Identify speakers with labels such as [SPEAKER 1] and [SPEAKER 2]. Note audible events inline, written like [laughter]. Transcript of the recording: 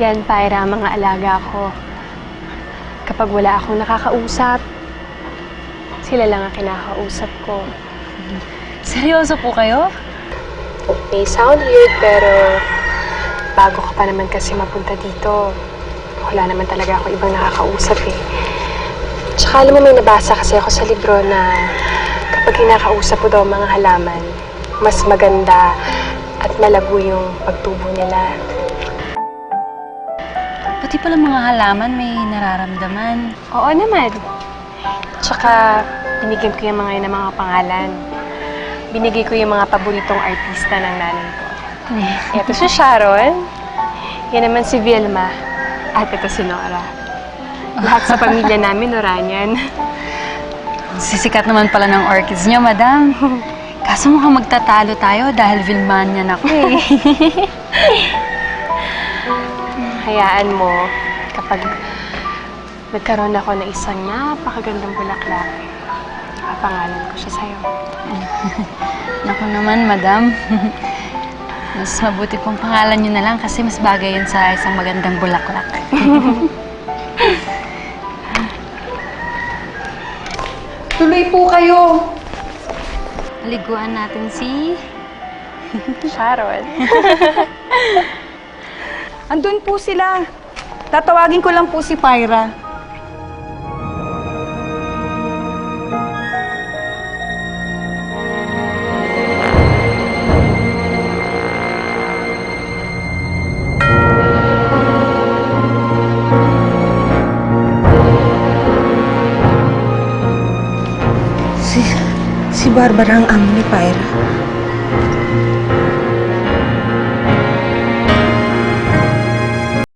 [SPEAKER 1] Yan, Pyra, ang mga alaga ko. Kapag wala akong nakakausap, sila lang ang kinakausap ko.
[SPEAKER 2] Seryoso po kayo?
[SPEAKER 1] May sound weird, pero bago ka pa naman kasi mapunta dito, wala naman talaga ako ibang nakakausap eh. Tsaka alam mo, may nabasa kasi ako sa libro na kapag kinakausap mo daw mga halaman, mas maganda at malago yung pagtubo nila.
[SPEAKER 2] Pati pala mga halaman may nararamdaman.
[SPEAKER 1] Oo naman. Tsaka, binigyan ko yung mga yun ng mga pangalan. Binigay ko yung mga paboritong artista ng nanay ko. [laughs] Ito si Sharon. Yan naman si Vilma. At ito si Nora. Lahat sa pamilya namin, Noranian. [laughs]
[SPEAKER 2] Sisikat naman pala ng orchids niyo, madam. [laughs] Kaso mukhang magtatalo tayo dahil Vilmanian ako eh.
[SPEAKER 1] Hayaan mo, kapag nagkaroon ako ng isang napakagandang bulaklak, papangalan ko siya sa'yo. [laughs]
[SPEAKER 2] Naku naman, madam. [laughs] mas mabuti pong pangalan niyo na lang kasi mas bagay yun sa isang magandang bulaklak. [laughs]
[SPEAKER 3] Tuloy po kayo.
[SPEAKER 2] Paliguan natin si...
[SPEAKER 1] Sharon.
[SPEAKER 3] Andun po sila. Tatawagin ko lang po si Pyra. Si, si Barbara ang amo ni Pyra.